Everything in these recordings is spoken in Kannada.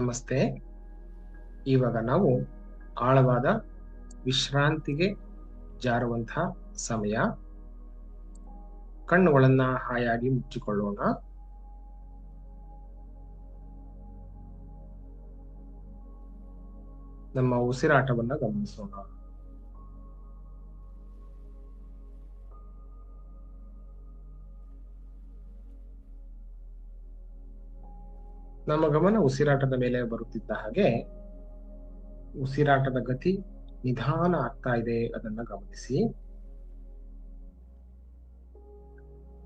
ನಮಸ್ತೆ. ಇವಾಗ ನಾವು ಆಳವಾದ ವಿಶ್ರಾಂತಿಗೆ ಜಾರುವಂತಹ ಸಮಯ. ಕಣ್ಣುಗಳನ್ನ ಹಾಯಾಗಿ ಮುಚ್ಚಿಕೊಳ್ಳೋಣ. ನಮ್ಮ ಉಸಿರಾಟವನ್ನ ಗಮನಿಸೋಣ. ನಮ್ಮ ಗಮನ ಉಸಿರಾಟದ ಮೇಲೆ ಬರುತ್ತಿದ್ದ ಹಾಗೆ ಉಸಿರಾಟದ ಗತಿ ನಿಧಾನ ಆಗ್ತಾ ಇದೆ ಅದನ್ನ ಗಮನಿಸಿ.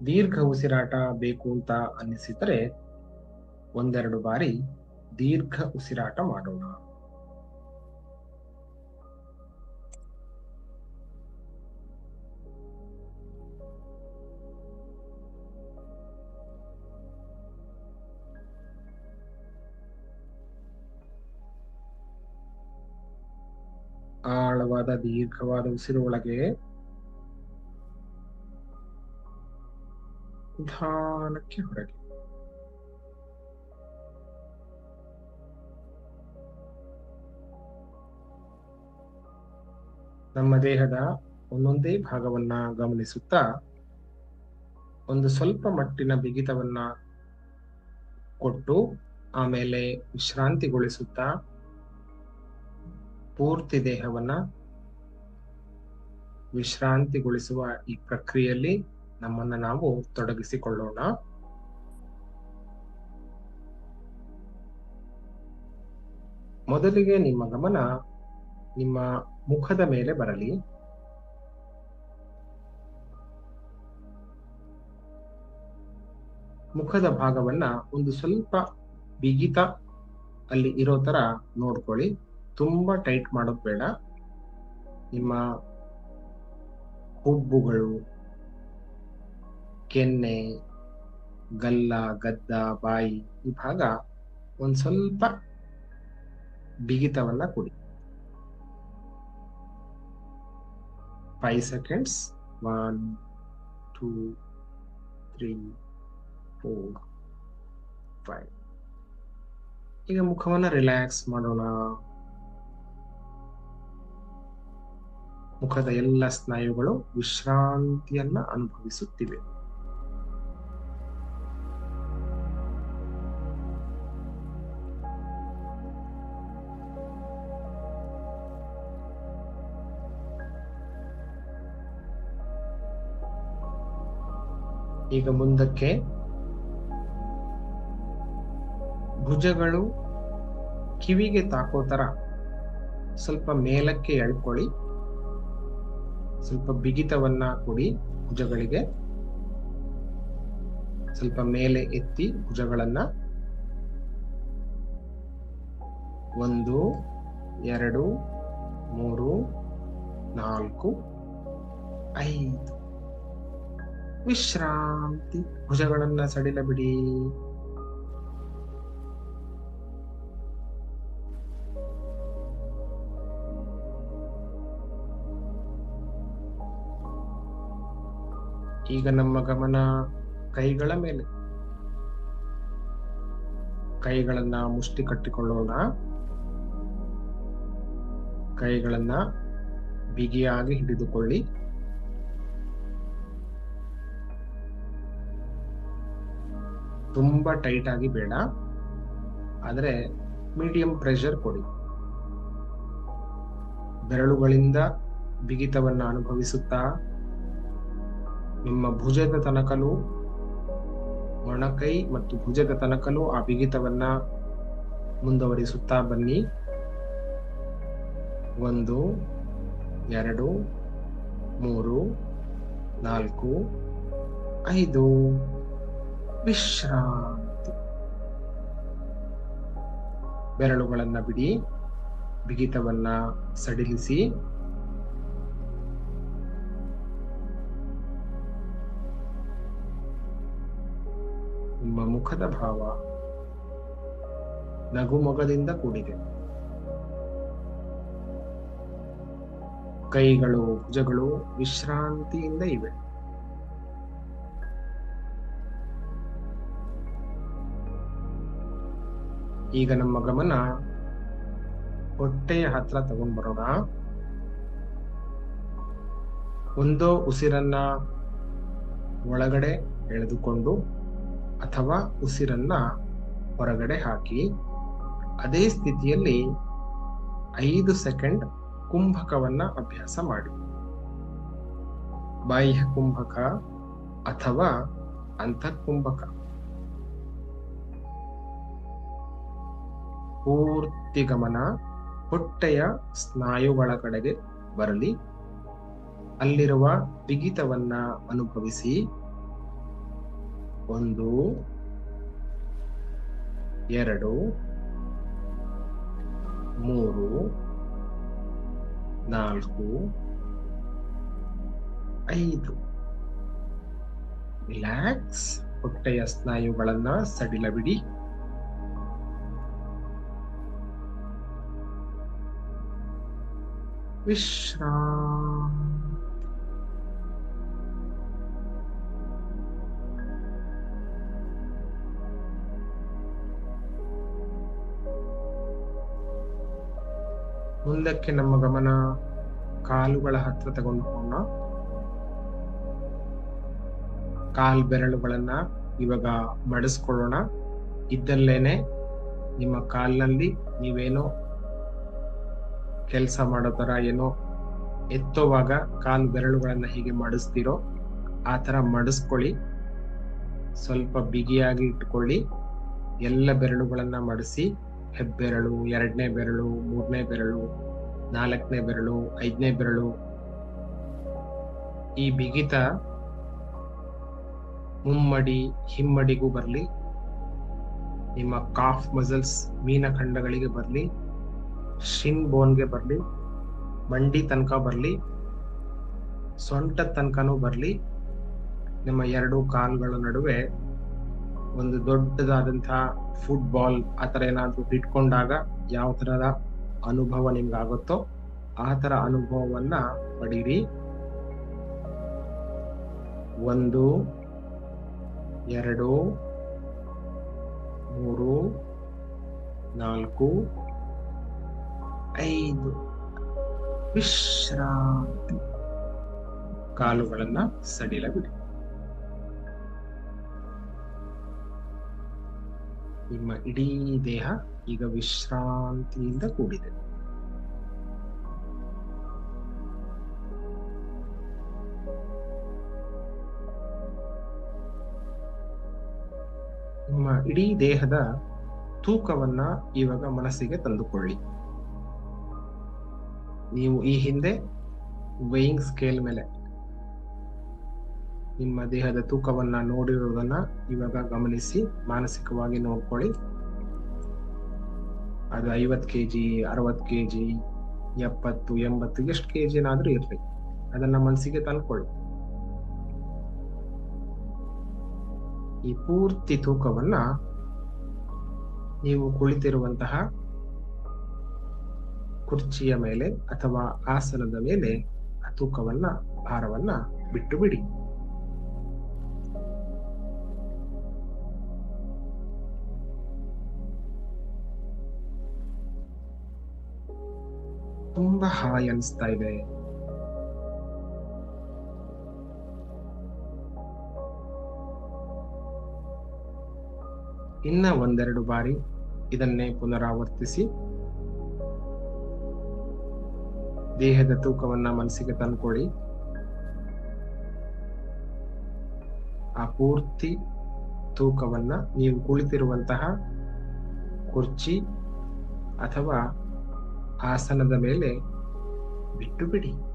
ದೀರ್ಘ ಉಸಿರಾಟ ಬೇಕು ಅಂತ ಅನ್ನಿಸಿದರೆ ಒಂದೆರಡು ಬಾರಿ ದೀರ್ಘ ಉಸಿರಾಟ ಮಾಡೋಣ. ಆಳವಾದ, ದೀರ್ಘವಾದ ಉಸಿರು ಒಳಗೆ ನಿಧಾನಕ್ಕೆ ಹೊರಗೆ. ನಮ್ಮ ದೇಹದ ಒಂದೊಂದೇ ಭಾಗವನ್ನ ಗಮನಿಸುತ್ತಾ, ಒಂದು ಸ್ವಲ್ಪ ಮಟ್ಟಿನ ಬಿಗಿತವನ್ನ ಕೊಟ್ಟು, ಆಮೇಲೆ ವಿಶ್ರಾಂತಿಗೊಳಿಸುತ್ತಾ ಪೂರ್ತಿ ದೇಹವನ್ನ ವಿಶ್ರಾಂತಿಗೊಳಿಸುವ ಈ ಪ್ರಕ್ರಿಯೆಯಲ್ಲಿ ನಮ್ಮನ್ನ ನಾವು ತೊಡಗಿಸಿಕೊಳ್ಳೋಣ. ಮೊದಲಿಗೆ ನಿಮ್ಮ ಗಮನ ನಿಮ್ಮ ಮುಖದ ಮೇಲೆ ಬರಲಿ. ಮುಖದ ಭಾಗವನ್ನ ಒಂದು ಸ್ವಲ್ಪ ಬಿಗಿತ ಅಲ್ಲಿ ಇರೋ ತರ ನೋಡ್ಕೊಳ್ಳಿ. ತುಂಬಾ ಟೈಟ್ ಮಾಡೋದು ಬೇಡ. ನಿಮ್ಮ ಹುಬ್ಬುಗಳು ಕೆನ್ನೆ, ಗಲ್ಲ, ಗದ್ದ, ಬಾಯಿ ಈ ಭಾಗ ಒಂದ್ ಸ್ವಲ್ಪ ಬಿಗಿತವನ್ನ ಕೊಡಿ. Five seconds one two three four five ಈಗ ಮುಖವನ್ನ ರಿಲ್ಯಾಕ್ಸ್ ಮಾಡೋಣ. ಮುಖದ ಎಲ್ಲ ಸ್ನಾಯುಗಳು ವಿಶ್ರಾಂತಿಯನ್ನ ಅನುಭವಿಸುತ್ತಿವೆ. ಈಗ ಮುಂದಕ್ಕೆ ಭುಜಗಳು ಕಿವಿಗೆ ತಾಕೋ ತರ ಸ್ವಲ್ಪ ಮೇಲಕ್ಕೆ ಎಳ್ಕೊಳ್ಳಿ. ಸ್ವಲ್ಪ ಬಿಗಿತವನ್ನ ಕೊಡಿ ಭುಜಗಳಿಗೆ. ಸ್ವಲ್ಪ ಮೇಲೆ ಎತ್ತಿ ಭುಜಗಳನ್ನ. ಒಂದು, ಎರಡು, ಮೂರು, ನಾಲ್ಕು, ಐದು. ವಿಶ್ರಾಂತಿ ಭುಜಗಳನ್ನ ಸಡಿಲ ಬಿಡಿ. ಈಗ ನಮ್ಮ ಗಮನ ಕೈಗಳ ಮೇಲೆ. ಕೈಗಳನ್ನ ಮುಷ್ಟಿ ಕಟ್ಟಿಕೊಳ್ಳೋಣ. ಕೈಗಳನ್ನ ಬಿಗಿಯಾಗಿ ಹಿಡಿದುಕೊಳ್ಳಿ. ತುಂಬಾ ಟೈಟ್ ಆಗಿ ಬೇಡ. ಆದರೆ ಮೀಡಿಯಂ ಪ್ರೆಷರ್ ಕೊಡಿ. ಬೆರಳುಗಳಿಂದ ಬಿಗಿತವನ್ನು ಅನುಭವಿಸುತ್ತಾ ನಿಮ್ಮ ಭುಜದ ತನಕಲು ಮೊಣಕೈ ಮತ್ತು ಭುಜದ ತನಕಲು ಆ ಬಿಗಿತವನ್ನ ಮುಂದುವರಿಸುತ್ತಾ ಬನ್ನಿ. ಒಂದು, ಎರಡು, ಮೂರು, ನಾಲ್ಕು, ಐದು. ವಿಶ್ರಾಂತಿ. ಬೆರಳುಗಳನ್ನ ಬಿಡಿ, ಬಿಗಿತವನ್ನ ಸಡಿಲಿಸಿ. ಮುಖದ ಭಾವ ನಗುಮೊಗದಿಂದ ಕೂಡಿದೆ. ಕೈಗಳು, ಭುಜಗಳು ವಿಶ್ರಾಂತಿಯಿಂದ ಇವೆ. ಈಗ ನಮ್ಮ ಗಮನ ಹೊಟ್ಟೆಯ ಹತ್ರ ತಗೊಂಡ್ ಬರೋಣ ಒಂದೋ ಉಸಿರನ್ನ ಒಳಗಡೆ ಎಳೆದುಕೊಂಡು ಅಥವಾ ಉಸಿರನ್ನ ಹೊರಗಡೆ ಹಾಕಿ, ಅದೇ ಸ್ಥಿತಿಯಲ್ಲಿ ಐದು ಸೆಕೆಂಡ್ ಕುಂಭಕವನ್ನ ಅಭ್ಯಾಸ ಮಾಡಿ. ಬಾಹ್ಯ ಕುಂಭಕ ಅಥವಾ ಅಂತಃಕುಂಭಕ. ಪೂರ್ತಿ ಗಮನ ಹೊಟ್ಟೆಯ ಸ್ನಾಯುಗಳ ಕಡೆಗೆ ಬರಲಿ. ಅಲ್ಲಿರುವ ಬಿಗಿತವನ್ನ ಅನುಭವಿಸಿ. ಒಂದು ಎರಡು ಮೂರು ನಾಲ್ಕು ಐದು. ರಿಲ್ಯಾಕ್ಸ್ ಹೊಟ್ಟೆಯ ಸ್ನಾಯುಗಳನ್ನ ಸಡಿಲ ಬಿಡಿ. ವಿಶ್ರಾಮ ಮುಂದಕ್ಕೆ ನಮ್ಮ ಗಮನ ಕಾಲುಗಳ ಹತ್ರ ತಗೊಂಡು ಹೋಗೋಣ ಕಾಲ್ ಬೆರಳುಗಳನ್ನ ಇವಾಗ ಮಡಿಸ್ಕೊಳ್ಳೋಣ ಇದ್ದಲ್ಲೇನೆ ನಿಮ್ಮ ಕಾಲ್ನಲ್ಲಿ ನೀವೇನೋ ಕೆಲಸ ಮಾಡೋ ತರ ಏನೋ ಎತ್ತೋವಾಗ ಕಾಲು ಬೆರಳುಗಳನ್ನ ಹೀಗೆ ಮಡಿಸ್ತಿರೋ ಆ ತರ ಮಡಿಸ್ಕೊಳ್ಳಿ. ಸ್ವಲ್ಪ ಬಿಗಿಯಾಗಿ ಇಟ್ಕೊಳ್ಳಿ. ಎಲ್ಲ ಬೆರಳುಗಳನ್ನ ಮಡಿಸಿ ಹೆಬ್ಬೆರಳು, ಎರಡನೇ ಬೆರಳು, ಮೂರನೇ ಬೆರಳು, ನಾಲ್ಕನೇ ಬೆರಳು, ಐದನೇ ಬೆರಳು. ಈ ಬಿಗಿತ ಮುಮ್ಮಡಿ, ಹಿಮ್ಮಡಿಗೂ ಬರಲಿ. ನಿಮ್ಮ ಕಾಫ್ ಮಸಲ್ಸ್ ಮೀನಖಂಡಗಳಿಗೆ ಬರಲಿ. ಶಿನ್ ಬೋನ್ಗೆ ಬರಲಿ. ಮಂಡಿ ತನಕ ಬರಲಿ. ಸೊಂಟ ತನಕನೂ ಬರಲಿ. ನಿಮ್ಮ ಎರಡು ಕಾಲುಗಳ ನಡುವೆ ಒಂದು ದೊಡ್ಡದಾದಂತಹ ಫುಟ್ಬಾಲ್ ಆ ಥರ ಏನಾದ್ರು ಇಟ್ಕೊಂಡಾಗ ಯಾವ ಥರದ ಅನುಭವ ನಿಮ್ಗೆ ಆಗುತ್ತೋ ಆ ಥರ ಅನುಭವವನ್ನ ಪಡೀರಿ. ಒಂದು, ಎರಡು, ಮೂರು, ನಾಲ್ಕು, ಐದು. ವಿಶ್ರಾಂತಿ. ಕಾಲುಗಳನ್ನ ಸಡಿಲ ಬಿಡಿ ನಿಮ್ಮ ಇಡೀ ದೇಹ ಈಗ ವಿಶ್ರಾಂತಿಯಿಂದ ಕೂಡಿದೆ. ನಿಮ್ಮ ಇಡೀ ದೇಹದ ತೂಕವನ್ನ ಇವಾಗ ಮನಸ್ಸಿಗೆ ತಂದುಕೊಳ್ಳಿ. ನೀವು ಈ ಹಿಂದೆ ವೇಯಿಂಗ್ ಸ್ಕೇಲ್ ಮೇಲೆ ನಿಮ್ಮ ದೇಹದ ತೂಕವನ್ನ ನೋಡಿರುವುದನ್ನ ಇವಾಗ ಗಮನಿಸಿ, ಮಾನಸಿಕವಾಗಿ ನೋಡ್ಕೊಳ್ಳಿ. ಅದು ಐವತ್ ಕೆಜಿ ಅರವತ್ ಕೆಜಿ, ಎಪ್ಪತ್ತು, ಎಂಬತ್ತು, ಎಷ್ಟು ಕೆಜಿನಾದ್ರೂ ಇರ್ಲಿ. ಅದನ್ನ ಮನಸ್ಸಿಗೆ ತಂದ್ಕೊಳ್ಳಿ. ಈ ಪೂರ್ತಿ ತೂಕವನ್ನ ನೀವು ಕುಳಿತಿರುವಂತಹ ಕುರ್ಚಿಯ ಮೇಲೆ ಅಥವಾ ಆಸನದ ಮೇಲೆ ಆ ತೂಕವನ್ನ, ಭಾರವನ್ನ ಬಿಟ್ಟು ಬಿಡಿ. ತುಂಬಾ ಹಾಯ್ ಅನಿಸ್ತಾ ಇದೆ. ಇನ್ನ ಒಂದೆರಡು ಬಾರಿ ಇದನ್ನೇ ಪುನರಾವರ್ತಿಸಿ. ದೇಹದ ತೂಕವನ್ನ ಮನಸ್ಸಿಗೆ ತಂದುಕೊಡಿ. ಆ ಪೂರ್ತಿ ತೂಕವನ್ನ ನೀವು ಕುಳಿತಿರುವಂತಹ ಕುರ್ಚಿ ಅಥವಾ ಆಸನದ ಮೇಲೆ ಬಿಟ್ಟು ಬಿಡಿ.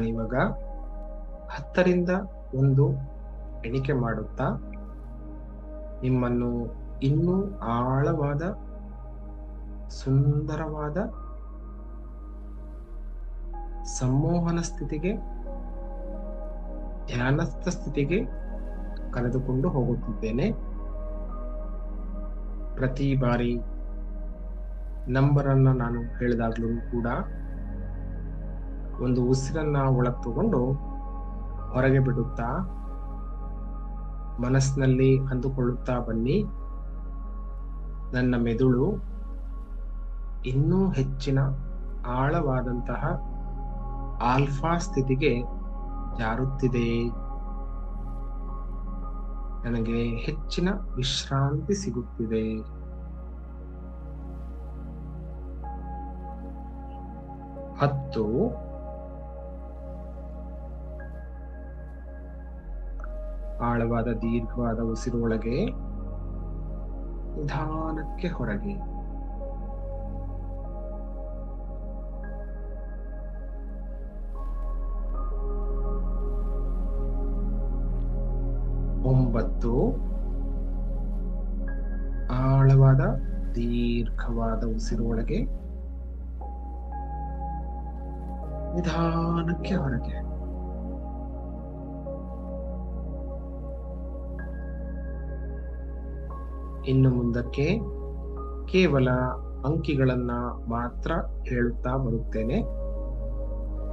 ನಾನಿವಾಗ ಹತ್ತರಿಂದ ಒಂದು ಎಣಿಕೆ ಮಾಡುತ್ತಾ ನಿಮ್ಮನ್ನು ಇನ್ನೂ ಆಳವಾದ, ಸುಂದರವಾದ ಸಂಮೋಹನ ಸ್ಥಿತಿಗೆ, ಧ್ಯಾನಸ್ಥ ಸ್ಥಿತಿಗೆ ಕರೆದುಕೊಂಡು ಹೋಗುತ್ತಿದ್ದೇನೆ. ಪ್ರತಿ ಬಾರಿ ನಂಬರನ್ನು ನಾನು ಹೇಳಿದಾಗ್ಲೂ ಕೂಡ ಒಂದು ಉಸಿರನ್ನ ಒಳಗೆ ಹೊರಗೆ ಬಿಡುತ್ತಾ ಮನಸ್ಸಿನಲ್ಲಿ ಅಂದುಕೊಳ್ಳುತ್ತಾ ಬನ್ನಿ. ನನ್ನ ಮೆದುಳು ಇನ್ನೂ ಹೆಚ್ಚಿನ ಆಳವಾದಂತಹ ಆಲ್ಫಾ ಸ್ಥಿತಿಗೆ ಜಾರುತ್ತಿದೆ. ನನಗೆ ಹೆಚ್ಚಿನ ವಿಶ್ರಾಂತಿ ಸಿಗುತ್ತಿದೆ. ಹತ್ತು ಆಳವಾದ ದೀರ್ಘವಾದ ಉಸಿರೊಳಗೆ ನಿಧಾನಕ್ಕೆ ಹೊರಗೆ. ಒಂಬತ್ತು. ಆಳವಾದ ದೀರ್ಘವಾದ ಉಸಿರೊಳಗೆ ನಿಧಾನಕ್ಕೆ ಹೊರಗೆ. ಇನ್ನು ಮುಂದಕ್ಕೆ ಕೇವಲ ಅಂಕಿಗಳನ್ನ ಮಾತ್ರ ಹೇಳುತ್ತಾ ಬರುತ್ತೇನೆ.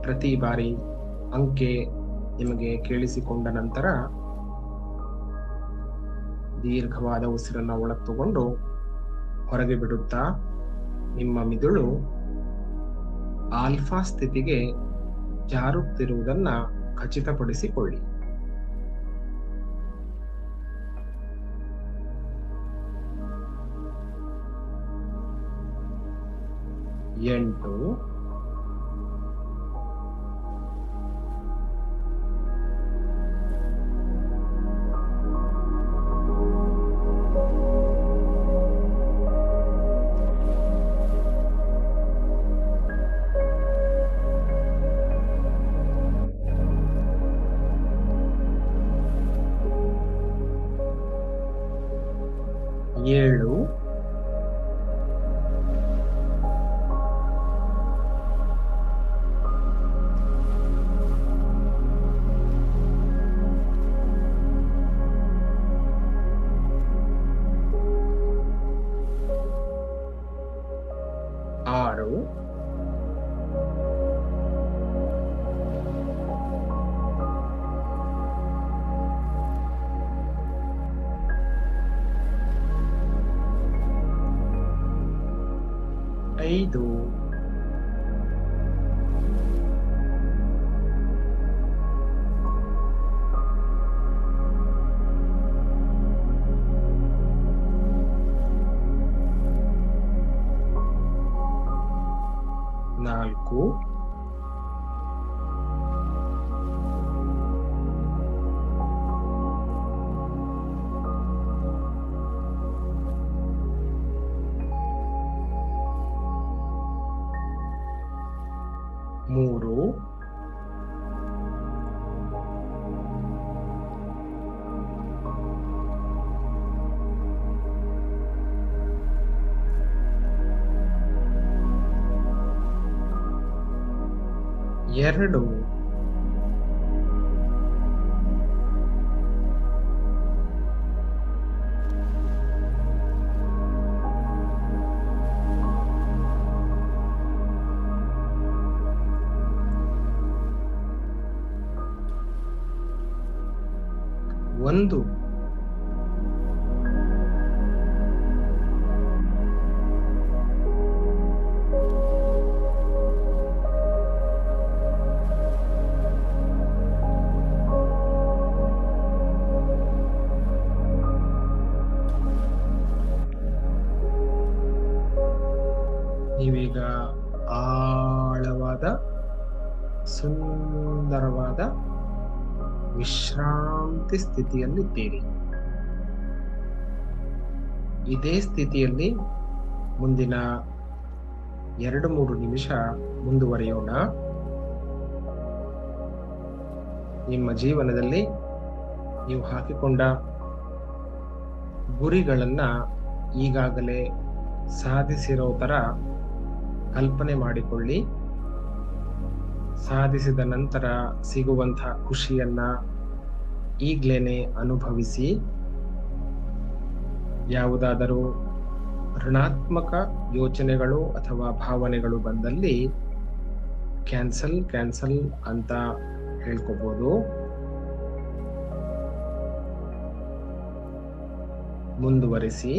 ಪ್ರತಿ ಬಾರಿ ಅಂಕೆ ನಿಮಗೆ ಕೇಳಿಸಿಕೊಂಡ ನಂತರ ದೀರ್ಘವಾದ ಉಸಿರನ್ನ ಒಳತ್ತುಕೊಂಡು ಹೊರಗೆ ಬಿಡುತ್ತಾ ನಿಮ್ಮ ಮಿದುಳು ಆಲ್ಫಾ ಸ್ಥಿತಿಗೆ ಜಾರುತ್ತಿರುವುದನ್ನ ಖಚಿತಪಡಿಸಿಕೊಳ್ಳಿ. ಎಂಟು ಐದು ಮೂರು. ಎರಡು. ವಿಶ್ರಾಂತಿ ಸ್ಥಿತಿಯಲ್ಲಿದ್ದೀರಿ. ಇದೇ ಸ್ಥಿತಿಯಲ್ಲಿ ಮುಂದಿನ ಎರಡು ಮೂರು ನಿಮಿಷ ಮುಂದುವರಿಯೋಣ. ನಿಮ್ಮ ಜೀವನದಲ್ಲಿ ನೀವು ಹಾಕಿಕೊಂಡ ಗುರಿಗಳನ್ನ ಈಗಾಗಲೇ ಸಾಧಿಸಿರೋ ಥರ ಕಲ್ಪನೆ ಮಾಡಿಕೊಳ್ಳಿ. ಸಾಧಿಸಿದ ನಂತರ ಸಿಗುವಂತಹ ಖುಷಿಯನ್ನ ಈಗ್ಲೇನೆ ಅನುಭವಿಸಿ ಯಾವುದಾದರೂ ಋಣಾತ್ಮಕ ಯೋಚನೆಗಳು ಅಥವಾ ಭಾವನೆಗಳು ಬಂದಲ್ಲಿ ಕ್ಯಾನ್ಸಲ್ ಕ್ಯಾನ್ಸಲ್ ಅಂತ ಹೇಳ್ಕೋಬಹುದು ಮುಂದುವರಿಸಿ.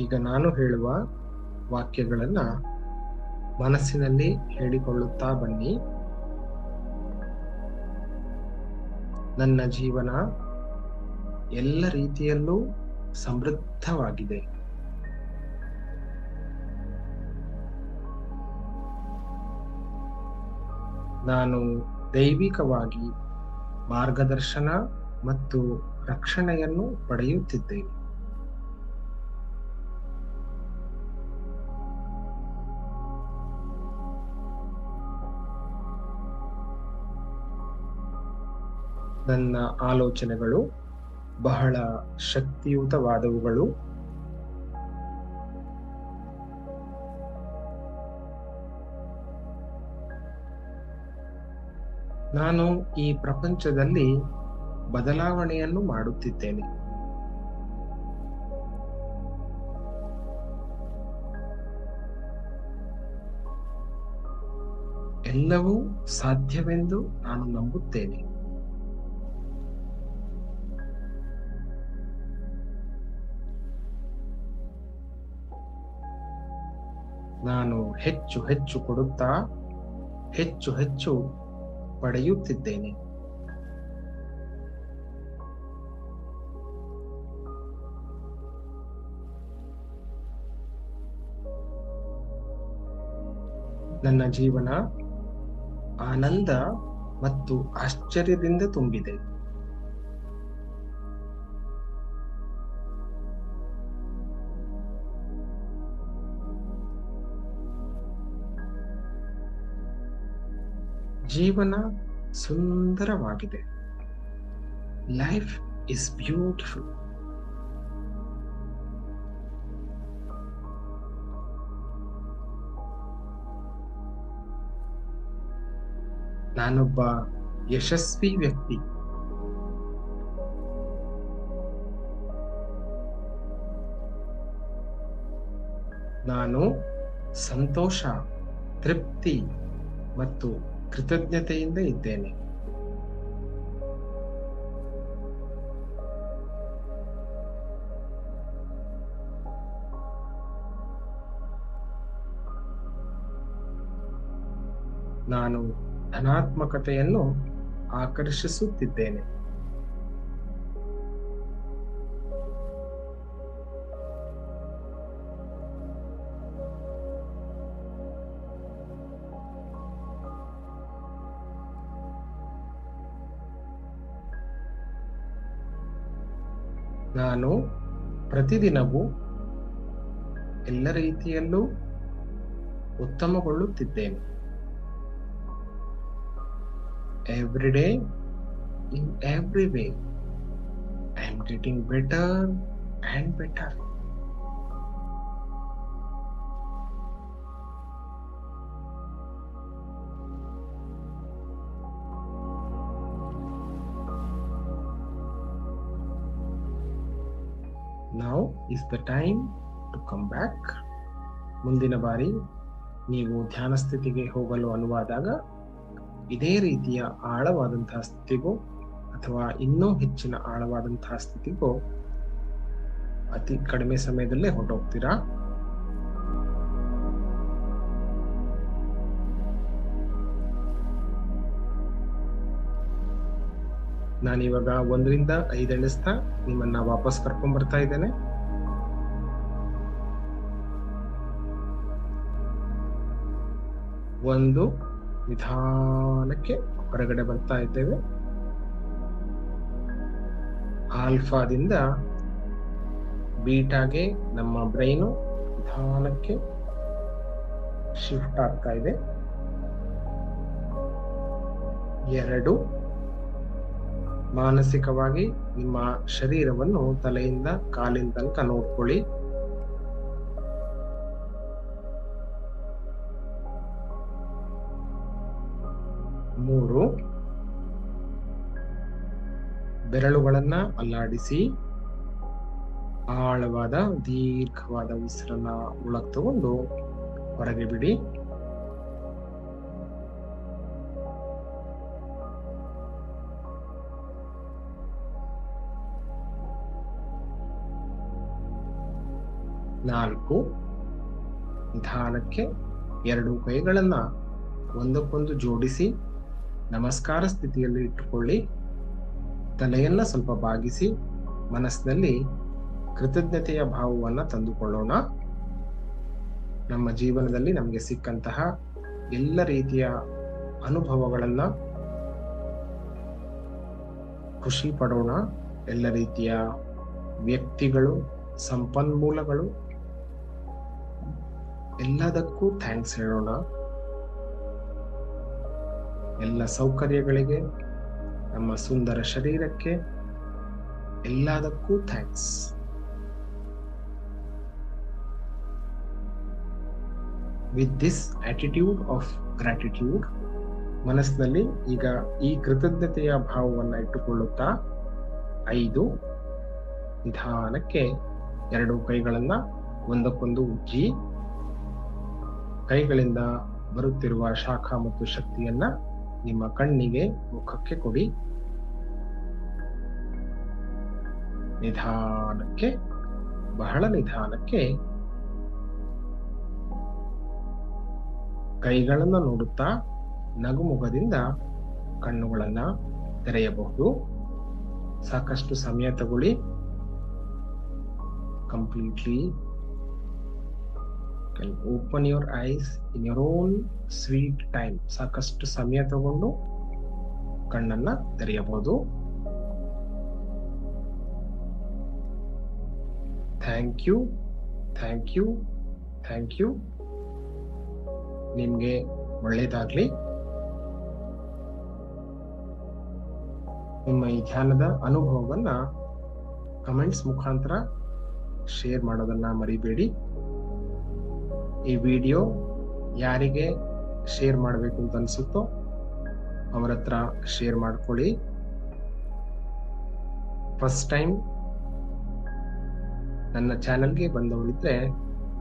ಈಗ ನಾನು ಹೇಳುವ ವಾಕ್ಯಗಳನ್ನ ಮನಸ್ಸಿನಲ್ಲಿ ಹೇಳಿಕೊಳ್ಳುತ್ತಾ ಬನ್ನಿ. ನನ್ನ ಜೀವನ ಎಲ್ಲ ರೀತಿಯಲ್ಲೂ ಸಮೃದ್ಧವಾಗಿದೆ. ನಾನು ದೈವಿಕವಾಗಿ ಮಾರ್ಗದರ್ಶನ ಮತ್ತು ರಕ್ಷಣೆಯನ್ನು ಪಡೆಯುತ್ತಿದ್ದೇನೆ. ನನ್ನ ಆಲೋಚನೆಗಳು ಬಹಳ ಶಕ್ತಿಯುತವಾದವುಗಳು. ನಾನು ಈ ಪ್ರಪಂಚದಲ್ಲಿ ಬದಲಾವಣೆಯನ್ನು ಮಾಡುತ್ತಿದ್ದೇನೆ. ಎಲ್ಲವೂ ಸಾಧ್ಯವೆಂದು ನಾನು ನಂಬುತ್ತೇನೆ. ನಾನು ಹೆಚ್ಚು ಹೆಚ್ಚು ಕೊಡುತ್ತಾ ಹೆಚ್ಚು ಹೆಚ್ಚು ಪಡೆಯುತ್ತಿದ್ದೇನೆ. ನನ್ನ ಜೀವನ ಆನಂದ ಮತ್ತು ಆಶ್ಚರ್ಯದಿಂದ ತುಂಬಿದೆ. ಜೀವನ ಸುಂದರವಾಗಿದೆ. ಲೈಫ್ ಇಸ್ ಬ್ಯೂಟಿಫುಲ್ ನಾನೊಬ್ಬ ಯಶಸ್ವಿ ವ್ಯಕ್ತಿ. ನಾನು ಸಂತೋಷ ತೃಪ್ತಿ ಮತ್ತು ಕೃತಜ್ಞತೆಯಿಂದ ಇದ್ದೇನೆ. ನಾನು ಧನಾತ್ಮಕತೆಯನ್ನು ಆಕರ್ಷಿಸುತ್ತಿದ್ದೇನೆ. ಪ್ರತಿದಿನವೂ ಎಲ್ಲ ರೀತಿಯಲ್ಲೂ ಉತ್ತಮಗೊಳ್ಳುತ್ತಿದ್ದೇನೆ every day in every way I am getting better and better now the time to come back ಮುಂದಿನ ಬಾರಿ ನೀವು ಧ್ಯಾನ ಸ್ಥಿತಿಗೆ ಹೋಗಲು ಅನುವಾದಾಗ ಇದೇ ರೀತಿಯ ಆಳವಾದಂತಹ ಸ್ಥಿತಿಗೂ ಅಥವಾ ಇನ್ನೂ ಹೆಚ್ಚಿನ ಆಳವಾದಂತಹ ಸ್ಥಿತಿಗೂ ಅತಿ ಕಡಿಮೆ ಸಮಯದಲ್ಲೇ ಹೊರಟೋಗ್ತೀರಾ? ನಾನಿವಾಗ ಒಂದರಿಂದ ಐದು ಎಣಿಸ್ತಾ ನಿಮ್ಮನ್ನ ವಾಪಸ್ ಕರ್ಕೊಂಡ್ ಬರ್ತಾ ಇದ್ದೇನೆ. ಒಂದು ನಿಧಾನಕ್ಕೆ ಹೊರಗಡೆ ಬರ್ತಾ ಇದ್ದೇವೆ. ಆಲ್ಫಾದಿಂದ ಬೀಟಾಗೆ ನಮ್ಮ ಬ್ರೈನು ನಿಧಾನಕ್ಕೆ ಶಿಫ್ಟ್ ಆಗ್ತಾ ಇದೆ. ಎರಡು, ಮಾನಸಿಕವಾಗಿ ನಿಮ್ಮ ಶರೀರವನ್ನು ತಲೆಯಿಂದ ಕಾಲಿನ ತನಕ ನೋಡ್ಕೊಳ್ಳಿ. ಮೂರು ಬೆರಳುಗಳನ್ನ ಅಲ್ಲಾಡಿಸಿ ಆಳವಾದ ದೀರ್ಘವಾದ ಉಸಿರನ್ನ ಒಳಗ್ ತಗೊಂಡು ಹೊರಗೆ ಬಿಡಿ. ನಾಲ್ಕು ನಿಧಾನಕ್ಕೆ ಎರಡು ಕೈಗಳನ್ನ ಒಂದಕ್ಕೊಂದು ಜೋಡಿಸಿ ನಮಸ್ಕಾರ ಸ್ಥಿತಿಯಲ್ಲಿ ಇಟ್ಟುಕೊಳ್ಳಿ. ತಲೆಯನ್ನ ಸ್ವಲ್ಪ ಬಾಗಿಸಿ, ಮನಸ್ಸಿನಲ್ಲಿ ಕೃತಜ್ಞತೆಯ ಭಾವವನ್ನ ತಂದುಕೊಳ್ಳೋಣ. ನಮ್ಮ ಜೀವನದಲ್ಲಿ ನಮಗೆ ಸಿಕ್ಕಂತಹ ಎಲ್ಲ ರೀತಿಯ ಅನುಭವಗಳನ್ನ ಖುಷಿ ಪಡೋಣ. ಎಲ್ಲ ರೀತಿಯ ವ್ಯಕ್ತಿಗಳು, ಸಂಪನ್ಮೂಲಗಳು, ಎಲ್ಲದಕ್ಕೂ ಥ್ಯಾಂಕ್ಸ್ ಹೇಳೋಣ. ಎಲ್ಲ ಸೌಕರ್ಯಗಳಿಗೆ, ನಮ್ಮ ಸುಂದರ ಶರೀರಕ್ಕೆ ಎಲ್ಲದಕ್ಕೂ thanks with this attitude of gratitude ಮನಸ್ಸಿನಲ್ಲಿ ಈಗ ಈ ಕೃತಜ್ಞತೆಯ ಭಾವವನ್ನು ಇಟ್ಟುಕೊಳ್ಳುತ್ತಾ ಐದು ನಿಧಾನಕ್ಕೆ ಎರಡು ಕೈಗಳನ್ನ ಒಂದಕ್ಕೊಂದು ಉಜ್ಜಿ, ಕೈಗಳಿಂದ ಬರುತ್ತಿರುವ ಶಾಖ ಮತ್ತು ಶಕ್ತಿಯನ್ನ ನಿಮ್ಮ ಕಣ್ಣಿಗೆ ಮುಖಕ್ಕೆ ಕೊಡಿ. ನಿಧಾನಕ್ಕೆ, ಬಹಳ ನಿಧಾನಕ್ಕೆ ಕೈಗಳನ್ನ ನೋಡುತ್ತಾ ನಗುಮುಖದಿಂದ ಕಣ್ಣುಗಳನ್ನ ತೆರೆಯಬಹುದು. ಸಾಕಷ್ಟು ಸಮಯ ತಗೊಳ್ಳಿ. Completely open your eyes in your own sweet time ಸಾಕಷ್ಟು ಸಮಯ ತಗೊಂಡು ಕಣ್ಣನ್ನ ತೆರೆಯಬಹುದು. Thank you thank you thank you ನಿಮಗೆ ಒಳ್ಳೆಯದಾಗಲಿ ನಿಮ್ಮ ಈ ಧ್ಯಾನದ ಅನುಭವವನ್ನ ಕಮೆಂಟ್ಸ್ ಮುಖಾಂತರ ಶೇರ್ ಮಾಡೋದನ್ನ ಮರಿಬೇಡಿ. ಈ ವಿಡಿಯೋ ಯಾರಿಗೆ ಶೇರ್ ಮಾಡಬೇಕು ಅಂತ ಅನ್ಸುತ್ತೋ ಅವರ ಹತ್ರ ಶೇರ್ ಮಾಡ್ಕೊಳ್ಳಿ. ಫಸ್ಟ್ ಟೈಮ್ ನನ್ನ ಚಾನಲ್ಗೆ ಬಂದವರಿದ್ರೆ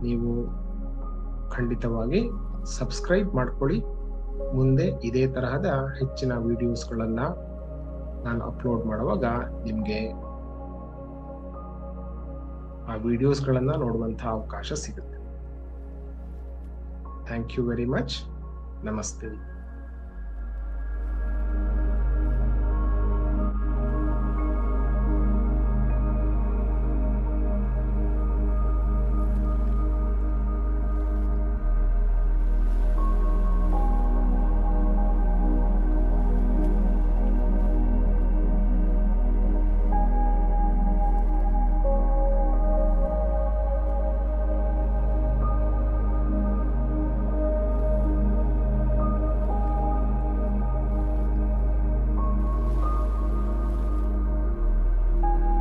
ನೀವು ಖಂಡಿತವಾಗಿ ಸಬ್ಸ್ಕ್ರೈಬ್ ಮಾಡ್ಕೊಳ್ಳಿ. ಮುಂದೆ ಇದೇ ತರಹದ ಹೆಚ್ಚಿನ ವಿಡಿಯೋಸ್ಗಳನ್ನು ನಾನು ಅಪ್ಲೋಡ್ ಮಾಡುವಾಗ ನಿಮಗೆ ಆ ವಿಡಿಯೋಸ್ಗಳನ್ನ ನೋಡುವಂತಹ ಅವಕಾಶ ಸಿಗುತ್ತೆ. ಥ್ಯಾಂಕ್ ಯು ವೆರಿ ಮಚ್ ನಮಸ್ತೆ